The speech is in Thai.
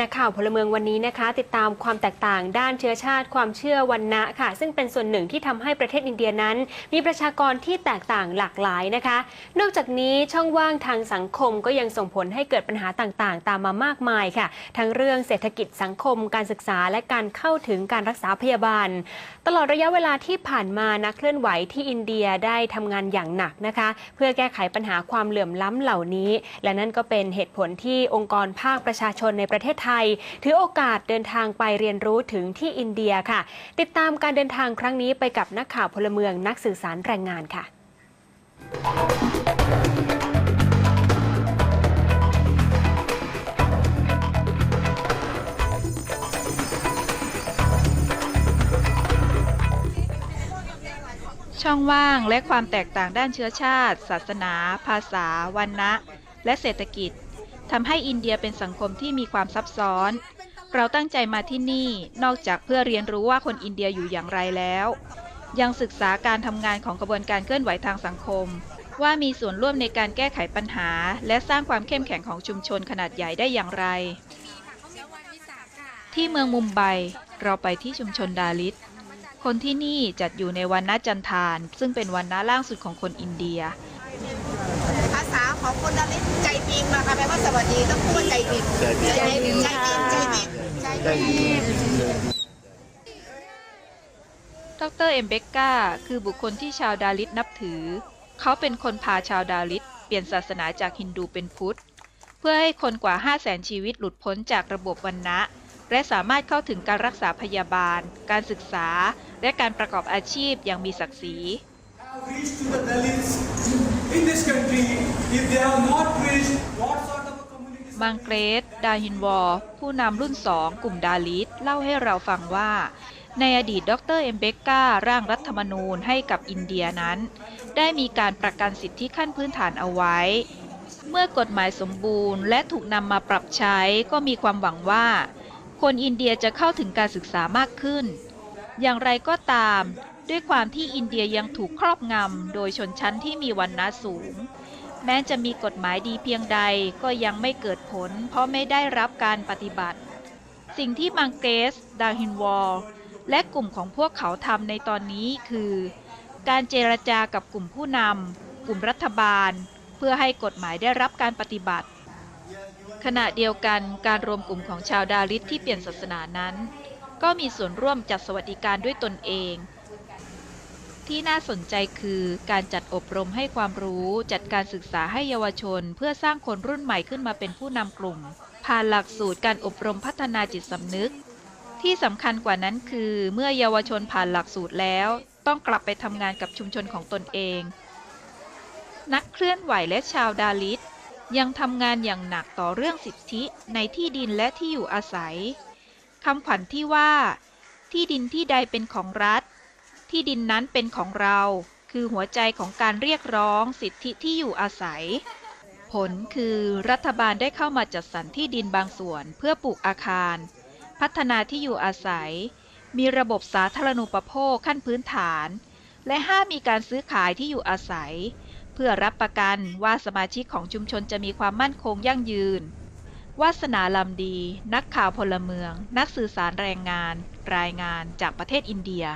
นักข่าวพลเมืองวันนี้นะคะ ติดตามความแตกต่างด้านเชื้อชาติความเชื่อวันนะค่ะ ซึ่งเป็นส่วนหนึ่งที่ทำให้ประเทศอินเดียนั้น มีประชากรที่แตกต่างหลากหลายนะคะ นอกจากนี้ช่องว่างทางสังคมก็ยังส่งผลให้เกิดปัญหาต่างๆ ตามมามากมายค่ะ ทั้งเรื่องเศรษฐกิจสังคม การศึกษาและการเข้าถึงการรักษาพยาบาล ตลอดระยะเวลาที่ผ่านมานักเคลื่อนไหวที่อินเดียได้ทำงานอย่างหนักนะคะ เพื่อแก้ไขปัญหาความเหลื่อมล้ำเหล่านี้ และนั่นก็เป็นเหตุผลที่องค์กรภาคประชาชนในประเทศไทยถือโอกาสเดินทางไปเรียนรู้ถึงที่อินเดียค่ะ ติดตามการเดินทางครั้งนี้ไปกับนักข่าวพลเมืองนักสื่อสารแรงงานค่ะช่องว่างและความแตกต่างด้านเชื้อชาติ ศาสนา ภาษาวันนะและเศรษฐกิจ ทำให้อินเดียเป็นสังคมที่มีความซับซ้อน เราตั้งใจมาที่นี่นอกจากเพื่อเรียนรู้ว่าคนอินเดียอยู่อย่างไรแล้ว ยังศึกษาการทำงานของกระบวนการเคลื่อนไหวทางสังคม ว่ามีส่วนร่วมในการแก้ไขปัญหา และสร้างความเข้มแข็งของชุมชนขนาดใหญ่ได้อย่างไร ที่เมืองมุมไบเราไปที่ชุมชนดาลิตคนที่นี่จัดอยู่ในวันนะจันทาน ซึ่งเป็นวันนะล่างสุดของคนอินเดีย ของคนดาริสใจจริงนะคะแปลว่าสวัสดีต้องพูดว่าใจจริงใจจริงใจจริงใจจริงใจจริงใจจริงดรเอมเบกกาคือบุคคลที่ชาวดาลิตนับถือ เขาเป็นคนพาชาวดาลิตเปลี่ยนศาสนาจากฮินดูเป็นพุทธ เพื่อให้คนกว่า 5 0 0แสนชีวิตหลุดพ้นจากระบบวันนะและสามารถเข้าถึงการรักษาพยาบาล การศึกษา และการประกอบอาชีพอย่างมีศักดิ์ศรี มังเกรสดาฮินวอร์ผู้นำรุ่นสองกลุ่มดาลิตเล่าให้เราฟังว่า ในอดีตดรเอมเบกการ่างรัฐธรรมนูญให้กับอินเดียนั้น ได้มีการประกันสิทธิขั้นพื้นฐานเอาไว้ เมื่อกฎหมายสมบูรณ์และถูกนำมาปรับใช้ก็มีความหวังว่า คนอินเดียจะเข้าถึงการศึกษามากขึ้น อย่างไรก็ตาม ด้วยความที่อินเดียยังถูกครอบงำโดยชนชั้นที่มีวันณะสูง แม้จะมีกฎหมายดีเพียงใดก็ยังไม่เกิดผล เพราะไม่ได้รับการปฏิบัติ สิ่งที่มังเกส ดาฮินวอล และกลุ่มของพวกเขาทำในตอนนี้คือ การเจรจากับกลุ่มผู้นำกลุ่มรัฐบาล เพื่อให้กฎหมายได้รับการปฏิบัติ ขณะเดียวกันการรวมกลุ่มของชาวดาลิตที่เปลี่ยนศาสนานั้น ก็มีส่วนร่วมจัดสวัสดิการด้วยตนเอง ที่น่าสนใจคือการจัดอบรมให้ความรู้ จัดการศึกษาให้เยาวชน เพื่อสร้างคนรุ่นใหม่ขึ้นมาเป็นผู้นำกลุ่ม ผ่านหลักสูตรการอบรมพัฒนาจิตสำนึก ที่สำคัญกว่านั้นคือ เมื่อเยาวชนผ่านหลักสูตรแล้ว ต้องกลับไปทำงานกับชุมชนของตนเอง นักเคลื่อนไหวและชาวดาลิตยังทำงานอย่างหนักต่อเรื่องสิทธิในที่ดินและที่อยู่อาศัยคำขวัญที่ว่า ที่ดินที่ใดเป็นของรัฐ ที่ดินนั้นเป็นของเรา คือหัวใจของการเรียกร้องสิทธิที่อยู่อาศัย ผลคือรัฐบาลได้เข้ามาจัดสรรที่ดินบางส่วนเพื่อปลูกอาคาร พัฒนาที่อยู่อาศัย มีระบบสาธารณูปโภคขั้นพื้นฐาน และห้ามมีการซื้อขายที่อยู่อาศัย เพื่อรับประกันว่าสมาชิกของชุมชนจะมีความมั่นคงยั่งยืนวาสนาลำดี นักข่าวพลเมือง นักสื่อสารแรงงาน รายงานจากประเทศอินเดีย